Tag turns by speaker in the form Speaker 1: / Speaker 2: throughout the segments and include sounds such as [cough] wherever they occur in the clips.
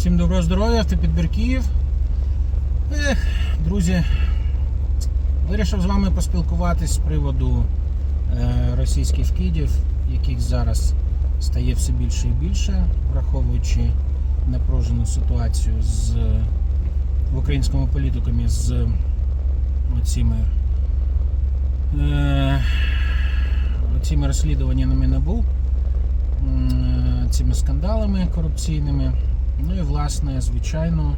Speaker 1: Всім доброго здоров'я, автопідбір Київ. Ех, друзі, вирішив з вами поспілкуватись з приводу е, російських вкидів, яких зараз стає все більше і більше, враховуючи напружену ситуацію з в українському політикумі з оціми, е, оціми розслідуваннями НАБУ, м, цими скандалами корупційними. Ну і власне, звичайно,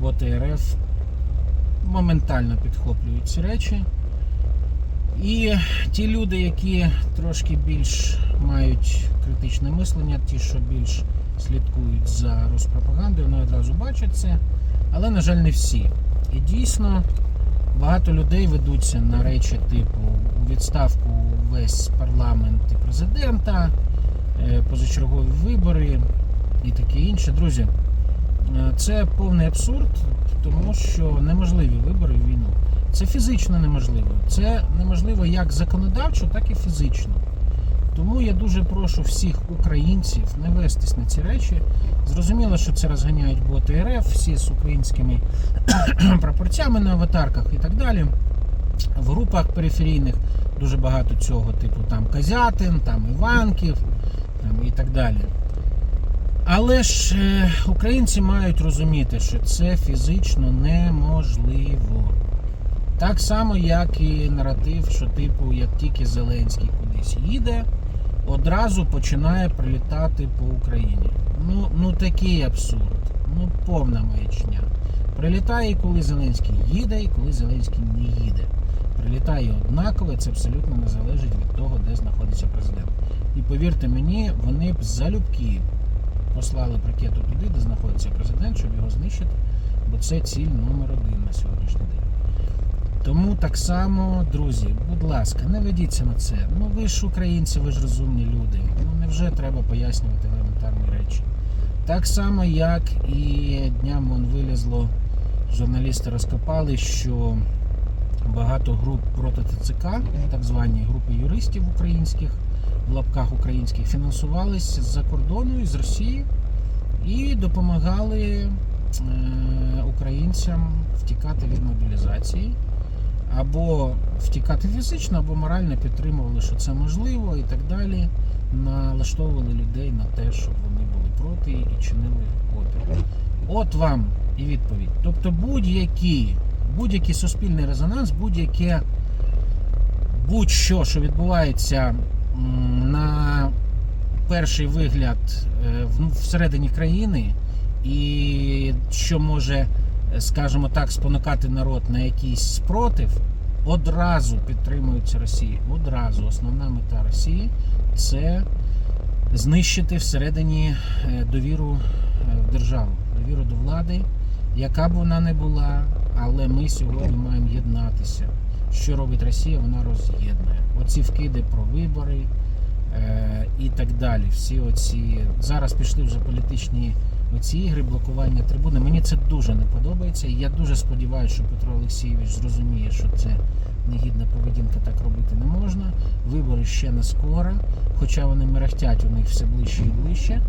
Speaker 1: боти РФ моментально підхоплюють ці речі. І ті люди, які трошки більш мають критичне мислення, ті, що більш слідкують за розпропагандою, вони одразу бачать це. Але, на жаль, не всі. І дійсно багато людей ведуться на речі типу у відставку весь парламент і президента, е, позачергові вибори і таке інше. Друзі, е, це повний абсурд, тому що неможливі вибори в війну. Це фізично неможливо. Це неможливо як законодавчо, так і фізично. Тому я дуже прошу всіх українців не вестись на ці речі. Зрозуміло, що це розганяють боти РФ, всі з українськими [coughs] прапорцями на аватарках і так далі. В групах периферійних дуже багато цього, типу там Козятин, там Іванків там, і так далі. Але ж е, українці мають розуміти, що це фізично неможливо. Так само, як і наратив, що, типу, як тільки Зеленський кудись їде, одразу починає прилітати по Україні. Ну, ну такий абсурд. Ну, повна маячня. Прилітає, коли Зеленський їде, і коли Зеленський не їде. Прилітає однаково, це абсолютно не залежить від того, де знаходиться президент. І повірте мені, вони б залюбки послали б ракету туди, де знаходиться президент, щоб його знищити, бо це ціль номер один на сьогоднішній день. Тому так само, друзі, будь ласка, не ведіться на це. Ну ви ж українці, ви ж розумні люди. Ну невже треба пояснювати елементарні речі? Так само, як і днями он вилізло, журналісти розкопали, що багато груп проти ТЦК, так звані групи юристів українських, в лапках українських, фінансувались з-за кордону із Росії і допомагали е, українцям втікати від мобілізації або втікати фізично, або морально підтримували, що це можливо, і так далі. Налаштовували людей на те, щоб вони були проти і чинили опір. От вам і відповідь. Тобто будь-які, будь-який суспільний резонанс, будь-яке будь-що, що відбувається на перший вигляд е, всередині країни, і що може скажімо так, спонукати народ на якийсь спротив, одразу підтримується Росія. Одразу основна мета Росії це знищити всередині е, довіру е, в державу, довіру до влади, яка б вона не була, але ми сьогодні маємо єднатися. Що робить Росія? Вона роз'єднує. Оці вкиди про вибори е, і так далі. Всі оці зараз пішли вже політичні оці ігри, блокування трибуни. Мені це дуже не подобається. Я дуже сподіваюся, що Петро Олексійович зрозуміє, що це негідна поведінка, так робити не можна. Вибори ще не скоро, хоча вони мерехтять у них все ближче і ближче.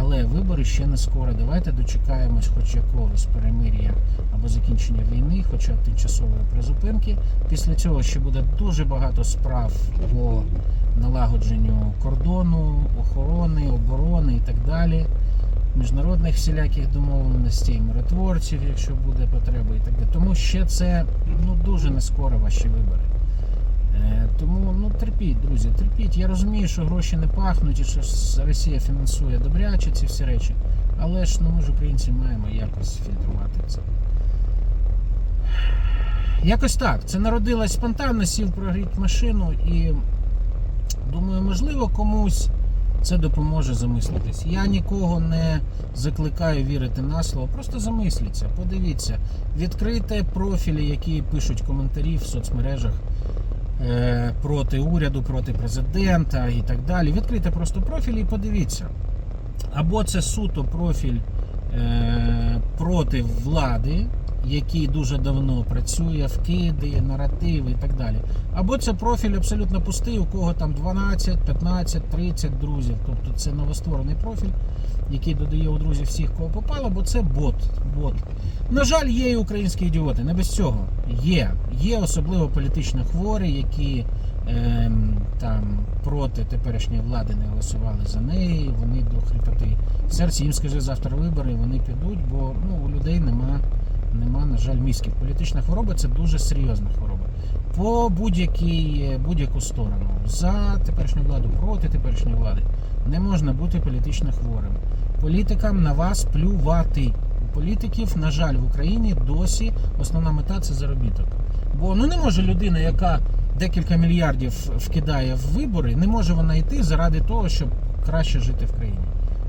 Speaker 1: Але вибори ще не скоро. Давайте дочекаємось хоч якогось перемир'я або закінчення війни, хоча б тимчасової призупинки. Після цього ще буде дуже багато справ по налагодженню кордону, охорони, оборони і так далі міжнародних всіляких домовленостей, миротворців, якщо буде потреба, і так далі. Тому ще це ну дуже не скоро ваші вибори. Е, Тому ну терпіть, друзі, терпіть. Я розумію, що гроші не пахнуть і що Росія фінансує добряче ці всі речі. Але ж ну ми ж українці маємо якось фільтрувати це. Якось так. Це народилось спонтанно, сів прогріти машину і думаю, можливо, комусь це допоможе замислитись. Я нікого не закликаю вірити на слово, просто замисліться, подивіться, відкрийте профілі, які пишуть коментарі в соцмережах проти уряду, проти президента і так далі. Відкрийте просто профіль і подивіться. Або це суто профіль е, проти влади, який дуже давно працює, вкиди, наративи і так далі. Або це профіль абсолютно пустий, у кого там 12, 15, 30 друзів. Тобто це новостворений профіль, який додає у друзів всіх, кого попало, бо це бот. бот. На жаль, є і українські ідіоти, не без цього. Є. Є особливо політично хворі, які там проти теперішньої влади не голосували за неї. Вони до хрипоти серці. Їм скажи завтра вибори, вони підуть, бо ну, у людей нема, нема, на жаль, мізків. Політична хвороба це дуже серйозна хвороба. По будь-якій будь-яку сторону. За теперішню владу, проти теперішньої влади. Не можна бути політично хворим. Політикам на вас плювати. У політиків, на жаль, в Україні досі основна мета це заробіток. Бо ну не може людина, яка декілька мільярдів вкидає в вибори, не може вона йти заради того, щоб краще жити в країні.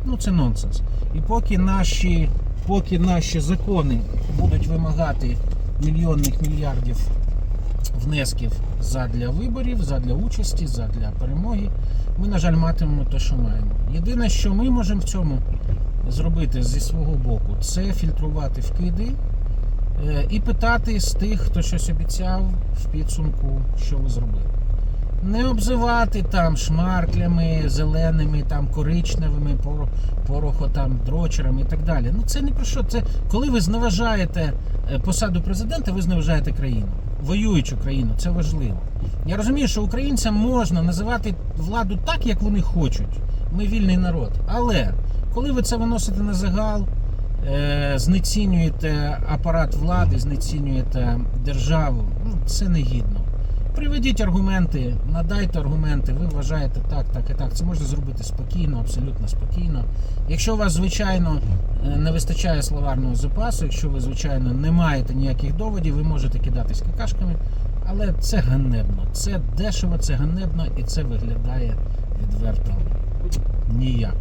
Speaker 1: Ну це нонсенс. І поки наші, поки наші закони будуть вимагати мільйонних мільярдів внесків задля виборів, задля участі, задля перемоги, ми, на жаль, матимемо те, що маємо. Єдине, що ми можемо в цьому зробити зі свого боку, це фільтрувати вкиди і питати з тих, хто щось обіцяв в підсумку, що ви зробили. Не обзивати там шмарклями, зеленими, там коричневими, поро- порохо дрочерами і так далі. Ну це не про що. Це коли ви зневажаєте е, посаду президента, ви зневажаєте країну, воюючу країну. Це важливо. Я розумію, що українцям можна називати владу так, як вони хочуть. Ми вільний народ. Але коли ви це виносите на загал, е, знецінюєте апарат влади, знецінюєте державу, ну це негідно. Приведіть аргументи, надайте аргументи, ви вважаєте так, так і так. Це можна зробити спокійно, абсолютно спокійно. Якщо у вас, звичайно, е, не вистачає словарного запасу, якщо ви, звичайно, не маєте ніяких доводів, ви можете кидатись какашками, але це ганебно. Це дешево, це ганебно і це виглядає відверто ніяк.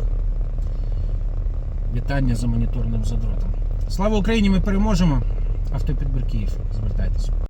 Speaker 1: Вітання за моніторним задротом. Слава Україні! Ми переможемо! Автопідбір Київ. Звертайтеся.